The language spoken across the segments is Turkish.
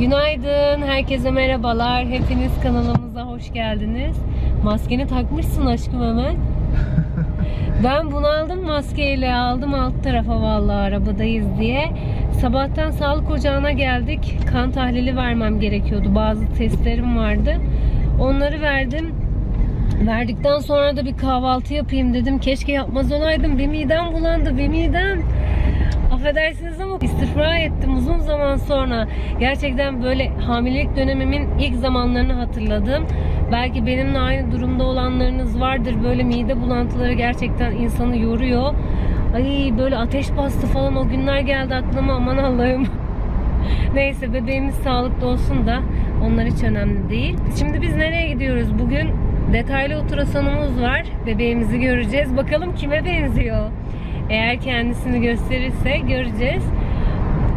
Günaydın, herkese merhabalar. Hepiniz kanalımıza hoş geldiniz. Maskeni takmışsın aşkım hemen. ben bunu aldım maskeyle aldım alt tarafa vallahi arabadayız diye. Sabahtan sağlık ocağına geldik. Kan tahlili vermem gerekiyordu. Bazı testlerim vardı. Onları verdim. Verdikten sonra da bir kahvaltı yapayım dedim. Keşke yapmaz olaydım. Bir midem bulandı, bir midem. Affedersiniz ama istifra ettim uzun zaman sonra. Gerçekten böyle hamilelik dönemimin ilk zamanlarını hatırladım. Belki benimle aynı durumda olanlarınız vardır. Böyle mide bulantıları gerçekten insanı yoruyor. Ay böyle ateş bastı falan o günler geldi aklıma aman Allah'ım. Neyse bebeğimiz sağlıklı olsun da onlar hiç önemli değil. Şimdi biz nereye gidiyoruz? Bugün detaylı ultrasonumuz var. Bebeğimizi göreceğiz. Bakalım kime benziyor? Eğer kendisini gösterirse göreceğiz.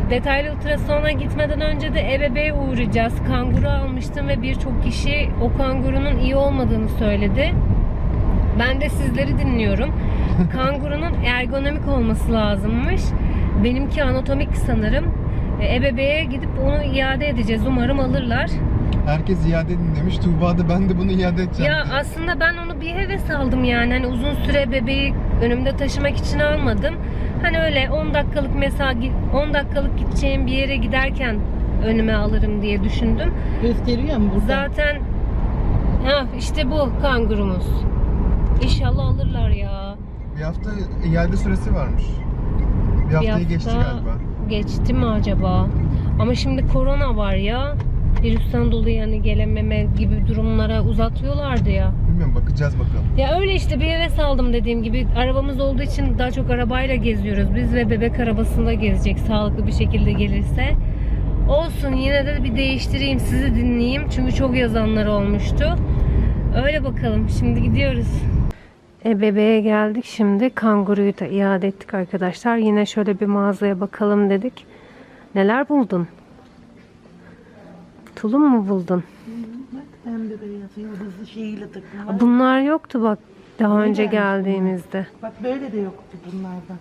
Detaylı ultrasona gitmeden önce de ebeveğe uğrayacağız. Kanguru almıştım ve birçok kişi o kangurunun iyi olmadığını söyledi. Ben de sizleri dinliyorum. Kangurunun ergonomik olması lazımmış. Benimki anatomik sanırım. E, Ebeveğe gidip onu iade edeceğiz. Umarım alırlar. Herkes iade edin demiş. Tuğba da ben de bunu iade edeceğim. Ya aslında ben onu bir heves aldım yani. Hani uzun süre bebeği önümde taşımak için almadım. Hani öyle 10 dakikalık mesela 10 dakikalık gideceğim bir yere giderken önüme alırım diye düşündüm. Gösteriyor mu burada? Zaten ha işte bu kangurumuz. İnşallah alırlar ya. Bir hafta iade süresi varmış. Bir haftayı geçti galiba. Geçti mi acaba? Ama şimdi korona var ya. Virüsten dolayı yani gelememe gibi durumlara uzatıyorlardı ya. Bilmiyorum bakacağız bakalım. Ya öyle işte bir heves aldım dediğim gibi. Arabamız olduğu için daha çok arabayla geziyoruz biz ve bebek arabasında gezecek sağlıklı bir şekilde gelirse. Olsun yine de bir değiştireyim sizi dinleyeyim. Çünkü çok yazanlar olmuştu. Öyle bakalım. Şimdi gidiyoruz. E bebeğe geldik şimdi. Kanguruyu da iade ettik arkadaşlar. Yine şöyle bir mağazaya bakalım dedik. Neler buldun? Tulum mu buldun? Bak pembe beyaz yıldızlı şeyiyle takım var. Bunlar yoktu bak daha Yeni önce gelmiş geldiğimizde. Bak böyle de yoktu bunlardan.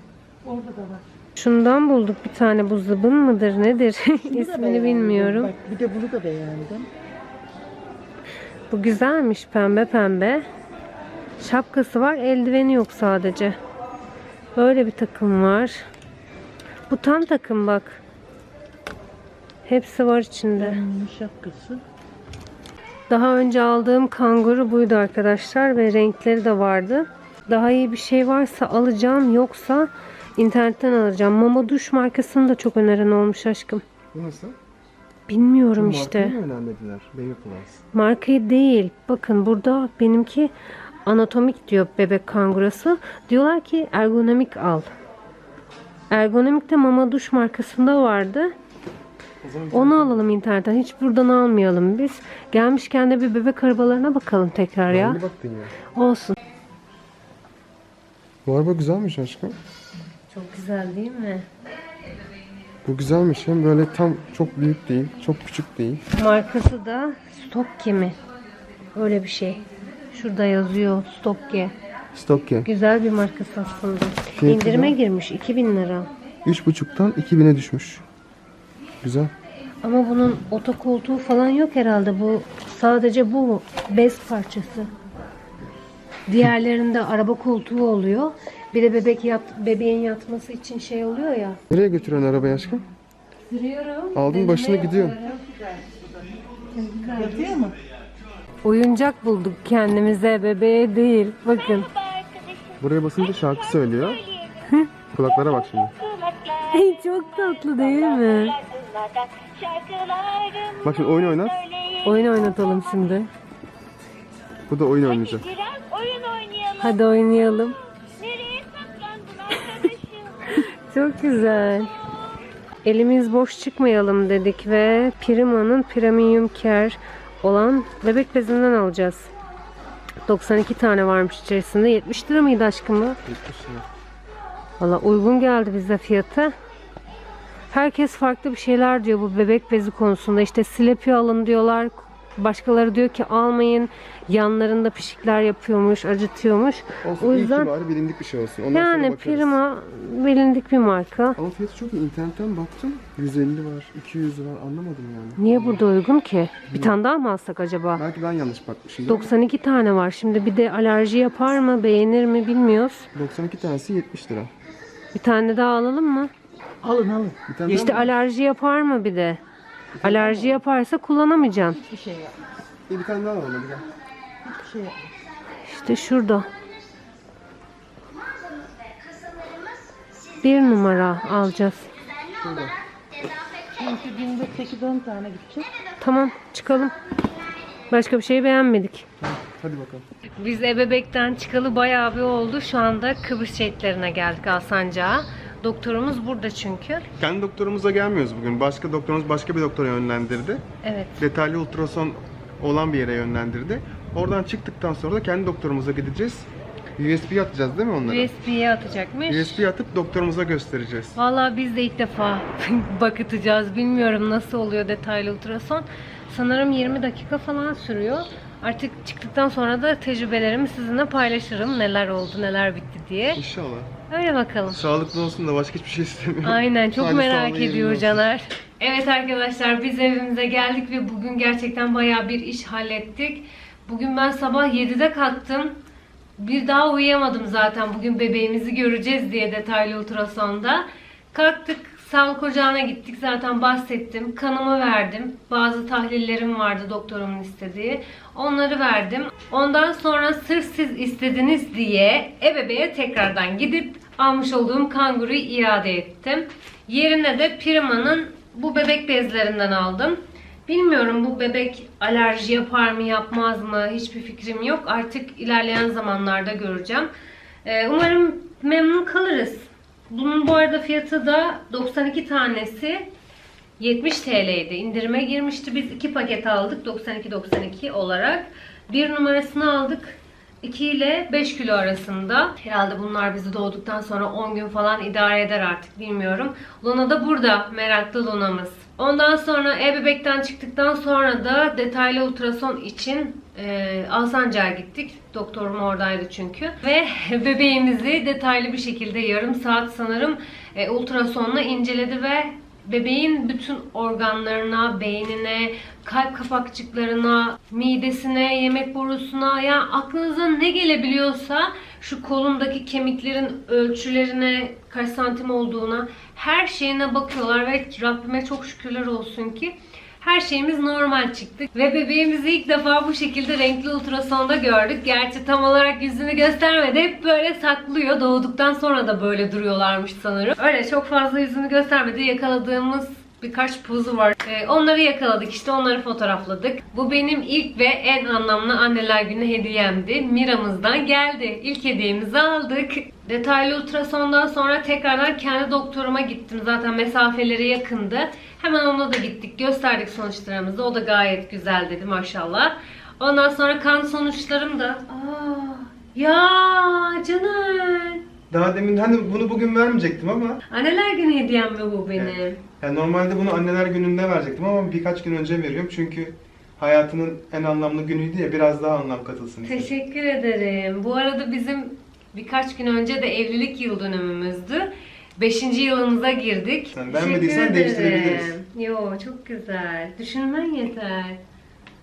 Orada da var. Şundan bulduk bir tane bu zıbın mıdır nedir Şunu da ismini beğendim. bilmiyorum. Bak bir de bunu da beğendim. Bu güzelmiş pembe pembe. Şapkası var eldiveni yok sadece. Böyle bir takım var. Bu tam takım bak. Hepsi var içinde. Şapkası. Daha önce aldığım kanguru buydu arkadaşlar ve renkleri de vardı. Daha iyi bir şey varsa alacağım yoksa internetten alacağım. Mama duş markasını da çok öneren olmuş aşkım. Bu nasıl? Bilmiyorum işte. Markayı mı önemlediler? Baby Plus. Markayı değil. Bakın burada benimki anatomik diyor bebek kangurusu. Diyorlar ki ergonomik al. Ergonomik de Mama Duş markasında vardı. Onu alalım internetten. Hiç buradan almayalım biz. Gelmişken de bir bebek arabalarına bakalım tekrar ya. Beğendi baktın ya. Olsun. Bu araba güzelmiş aşkım. Çok güzel değil mi? Bu güzelmiş. Hem böyle tam çok büyük değil, çok küçük değil. Markası da Stokke mi? Öyle bir şey. Şurada yazıyor Stokke. Stokke. Güzel bir markası aslında. Fiyatı İndirime da- girmiş 2000 lira. 3.5'tan 2000'e düşmüş. Güzel. Ama bunun otokoltuğu falan yok herhalde. Bu sadece bu bez parçası. Diğerlerinde araba koltuğu oluyor. Bir de bebek yat, bebeğin yatması için şey oluyor ya. Nereye götürüyorsun arabayı aşkım? Sürüyorum. Aldın başını gidiyorsun. Yatıyor mu? Oyuncak bulduk kendimize bebeğe değil. Bakın. Buraya basınca şarkı söylüyor. Kulaklara bak şimdi. Ay, çok tatlı değil mi? Bak şimdi oyun oynat. Oyun oynatalım şimdi. Bu da oyun oynayacak. Biraz oyun oynayalım. Hadi oynayalım. Nereye saklandın arkadaşım? Çok güzel. Elimiz boş çıkmayalım dedik ve Prima'nın Premium Care olan bebek bezinden alacağız. 92 tane varmış içerisinde. 70 lira mıydı aşkım bu? Valla uygun geldi bize fiyatı. Herkes farklı bir şeyler diyor bu bebek bezi konusunda. İşte Sleepy alın diyorlar. Başkaları diyor ki almayın. Yanlarında pişikler yapıyormuş, acıtıyormuş. Olsun o yüzden bari bilindik bir şey olsun. Ondan yani. Prima bilindik bir marka. Ama fiyatı çok iyi. İnternetten baktım. 150 var, 200 var. Anlamadım yani. Niye burada uygun ki? Bir tane daha mı alsak acaba? Belki ben yanlış bakmışım. 92 tane var. Şimdi bir de alerji yapar mı, beğenir mi bilmiyoruz. 92 tanesi 70 lira. Bir tane daha alalım mı? Alın alın. Bir tane İşte daha mı? alerji yapar mı bir de? Alerji yaparsa kullanamayacaksın. Bir şey yap. İyi, bir tane daha alalım. hadi gel. Bir şey yap. İşte şurada. Bir numara alacağız. Şurada. Çünkü günde 8-10 tane gidecek. Tamam çıkalım. Başka bir şey beğenmedik. Hadi bakalım. Biz ebebekten çıkalı bayağı bir oldu. Şu anda Kıbrıs şehitlerine geldik Alsancak'a. Doktorumuz burada çünkü. Kendi doktorumuza gelmiyoruz bugün. Başka doktorumuz başka bir doktora yönlendirdi. Evet. Detaylı ultrason olan bir yere yönlendirdi. Oradan çıktıktan sonra da kendi doktorumuza gideceğiz. USB atacağız değil mi onlara? USB'ye atacakmış. USB atıp doktorumuza göstereceğiz. Vallahi biz de ilk defa bakıtacağız. Bilmiyorum nasıl oluyor detaylı ultrason. Sanırım 20 dakika falan sürüyor. Artık çıktıktan sonra da tecrübelerimi sizinle paylaşırım. Neler oldu, neler bitti diye. İnşallah. Öyle bakalım. Sağlıklı olsun da başka hiçbir şey istemiyorum. Aynen çok Sadece merak ediyor olsun. Caner. Evet arkadaşlar biz evimize geldik ve bugün gerçekten bayağı bir iş hallettik. Bugün ben sabah 7'de kalktım. Bir daha uyuyamadım zaten bugün bebeğimizi göreceğiz diye detaylı ultrasonda. Kalktık sağlık ocağına gittik zaten bahsettim. Kanımı verdim. Bazı tahlillerim vardı doktorumun istediği. Onları verdim. Ondan sonra sırf siz istediniz diye ebebeğe tekrardan gidip almış olduğum kanguruyu iade ettim. Yerine de Prima'nın bu bebek bezlerinden aldım. Bilmiyorum bu bebek alerji yapar mı yapmaz mı hiçbir fikrim yok. Artık ilerleyen zamanlarda göreceğim. Ee, umarım memnun kalırız. Bunun bu arada fiyatı da 92 tanesi 70 TL'ydi. İndirime girmişti. Biz iki paket aldık 92-92 olarak. Bir numarasını aldık. 2 ile 5 kilo arasında. Herhalde bunlar bizi doğduktan sonra 10 gün falan idare eder artık bilmiyorum. Luna da burada. Meraklı Luna'mız. Ondan sonra e-bebekten çıktıktan sonra da detaylı ultrason için e, Alsancak'a gittik. Doktorum oradaydı çünkü. Ve bebeğimizi detaylı bir şekilde yarım saat sanırım e, ultrasonla inceledi ve bebeğin bütün organlarına, beynine, kalp kapakçıklarına, midesine, yemek borusuna yani aklınıza ne gelebiliyorsa şu kolumdaki kemiklerin ölçülerine kaç santim olduğuna her şeyine bakıyorlar ve Rabbime çok şükürler olsun ki her şeyimiz normal çıktı. Ve bebeğimizi ilk defa bu şekilde renkli ultrasonda gördük. Gerçi tam olarak yüzünü göstermedi. Hep böyle saklıyor. Doğduktan sonra da böyle duruyorlarmış sanırım. Öyle çok fazla yüzünü göstermedi. Yakaladığımız birkaç pozu var. Ee, onları yakaladık işte onları fotoğrafladık. Bu benim ilk ve en anlamlı anneler günü hediyemdi. Mira'mızdan geldi. İlk hediyemizi aldık. Detaylı ultrasondan sonra tekrardan kendi doktoruma gittim. Zaten mesafeleri yakındı. Hemen ona da gittik. Gösterdik sonuçlarımızı. O da gayet güzel dedi maşallah. Ondan sonra kan sonuçlarım da. Aa, ya Caner. Daha demin hani bunu bugün vermeyecektim ama Anneler günü hediyem mi bu benim? yani normalde bunu anneler gününde verecektim ama birkaç gün önce veriyorum çünkü hayatının en anlamlı günüydü ya biraz daha anlam katılsın istedim. Teşekkür ederim. Bu arada bizim birkaç gün önce de evlilik yıl dönümümüzdü. Beşinci yılımıza girdik. Sen beğenmediysen değiştirebiliriz. Yo çok güzel. Düşünmen yeter.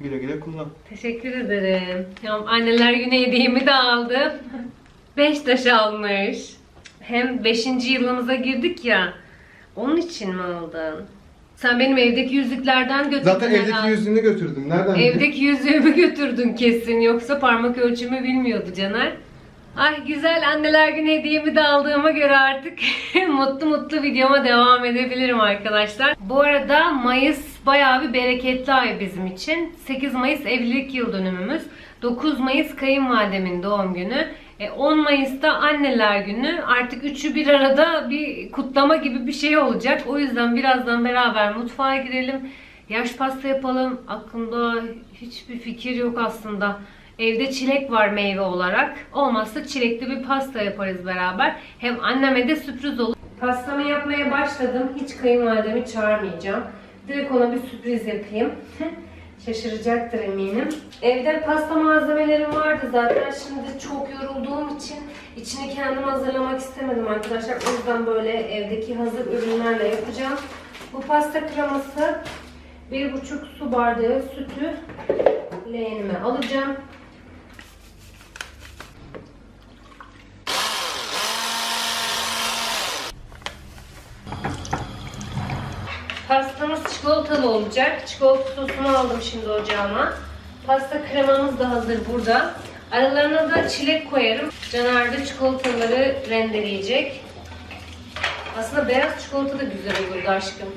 Güle güle kullan. Teşekkür ederim. Ya, anneler günü hediyemi de aldım. Beş taş almış. Hem beşinci yılımıza girdik ya. Onun için mi aldın? Sen benim evdeki yüzüklerden götürdün Zaten evdeki herhalde. yüzüğünü götürdüm. Nereden bildin? Evdeki yüzüğümü götürdün kesin. Yoksa parmak ölçümü bilmiyordu Caner. Ay güzel anneler günü hediyemi de aldığıma göre artık mutlu mutlu videoma devam edebilirim arkadaşlar. Bu arada Mayıs bayağı bir bereketli ay bizim için. 8 Mayıs evlilik yıl dönümümüz. 9 Mayıs kayınvalidemin doğum günü. E, 10 Mayıs'ta anneler günü. Artık üçü bir arada bir kutlama gibi bir şey olacak. O yüzden birazdan beraber mutfağa girelim. Yaş pasta yapalım. Aklımda hiçbir fikir yok aslında. Evde çilek var meyve olarak. Olmazsa çilekli bir pasta yaparız beraber. Hem anneme de sürpriz olur. Pastamı yapmaya başladım. Hiç kayınvalidemi çağırmayacağım. Direkt ona bir sürpriz yapayım. Şaşıracaktır eminim. Evde pasta malzemelerim vardı zaten. Şimdi çok yorulduğum için içini kendim hazırlamak istemedim arkadaşlar. O yüzden böyle evdeki hazır ürünlerle yapacağım. Bu pasta kreması bir buçuk su bardağı sütü leğenime alacağım. Pastamız çikolatalı olacak. Çikolata sosunu aldım şimdi ocağıma. Pasta kremamız da hazır burada. Aralarına da çilek koyarım. Caner de çikolataları rendeleyecek. Aslında beyaz çikolata da güzel olurdu aşkım.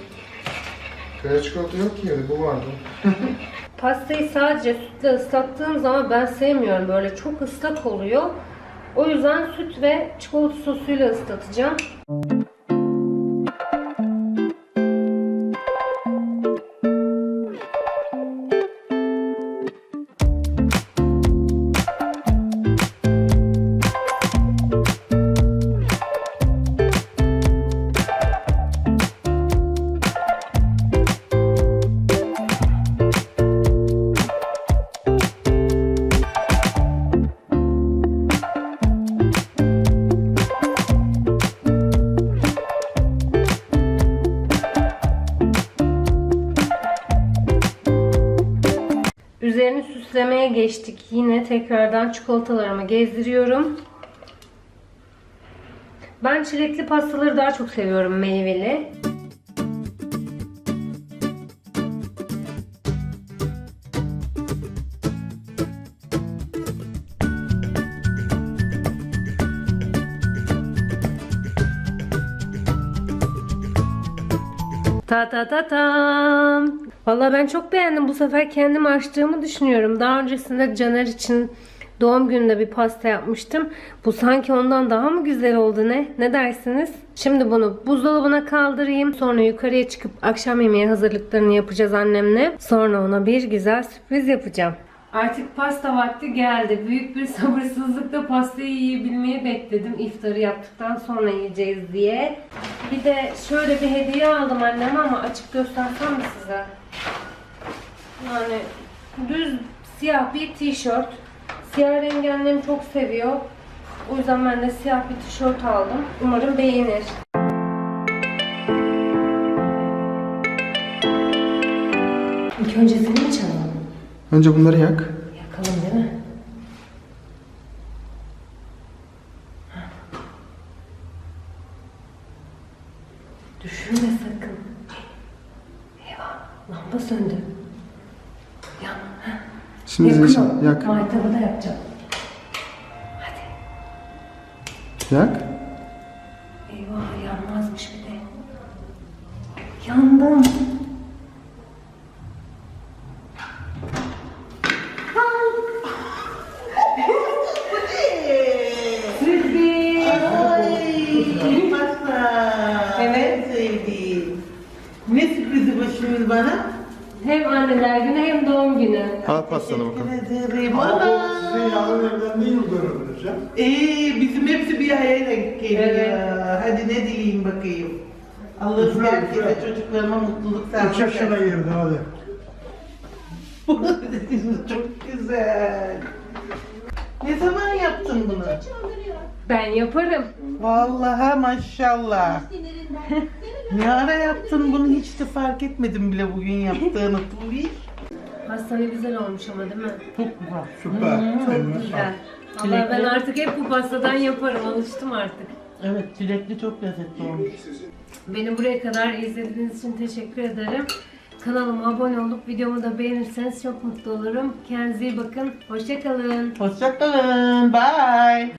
Beyaz çikolata yok ki evde bu vardı. Pastayı sadece sütle ıslattığım zaman ben sevmiyorum. Böyle çok ıslak oluyor. O yüzden süt ve çikolata sosuyla ıslatacağım. Tekrardan çikolatalarımı gezdiriyorum. Ben çilekli pastaları daha çok seviyorum meyveli. Ta ta ta tam. Valla ben çok beğendim. Bu sefer kendim açtığımı düşünüyorum. Daha öncesinde Caner için doğum gününde bir pasta yapmıştım. Bu sanki ondan daha mı güzel oldu ne? Ne dersiniz? Şimdi bunu buzdolabına kaldırayım. Sonra yukarıya çıkıp akşam yemeği hazırlıklarını yapacağız annemle. Sonra ona bir güzel sürpriz yapacağım. Artık pasta vakti geldi. Büyük bir sabırsızlıkla pastayı yiyebilmeyi bekledim. İftarı yaptıktan sonra yiyeceğiz diye. Bir de şöyle bir hediye aldım anneme ama açık göstersem mi size? Yani düz siyah bir tişört. Siyah rengi annem çok seviyor. O yüzden ben de siyah bir tişört aldım. Umarım beğenir. İlk önce seni mi çalalım? Önce bunları yak. Şimdi Yakın zil ol. çal. Yak. Maytabı da yapacağım. Hadi. Yak. Eyvah, yanmazmış bir de. Yandım. Sürpriz. Ay pasta. Evet. En sevdiğim. Ne sürprizi şimdi bana? Hem anneler günü hem doğum günü. Al pastanı bakalım. Teşekkür ederim. Ama Ana. bu sizin yarın evlenme yıl dönümünüz ya. Ee, bizim hepsi bir araya denk geliyor. Evet. Hadi ne dileyim bakayım. Allah'ım Üfle, herkese üfle. çocuklarıma mutluluk Üç sağlık. yaşına girdi hadi. Çok güzel. Ne zaman yaptın bunu? Ben yaparım. Vallahi maşallah. ne ara yaptın bunu hiç de fark etmedim bile bugün yaptığını Tuğbi. Pastane güzel olmuş ama değil mi? Çok güzel. Süper. Çok Eline güzel. Valla ben artık hep bu pastadan yaparım. Alıştım artık. Evet çilekli çok lezzetli olmuş. Beni buraya kadar izlediğiniz için teşekkür ederim. Kanalıma abone olup videomu da beğenirseniz çok mutlu olurum. Kendinize iyi bakın. Hoşçakalın. Hoşçakalın. Bye.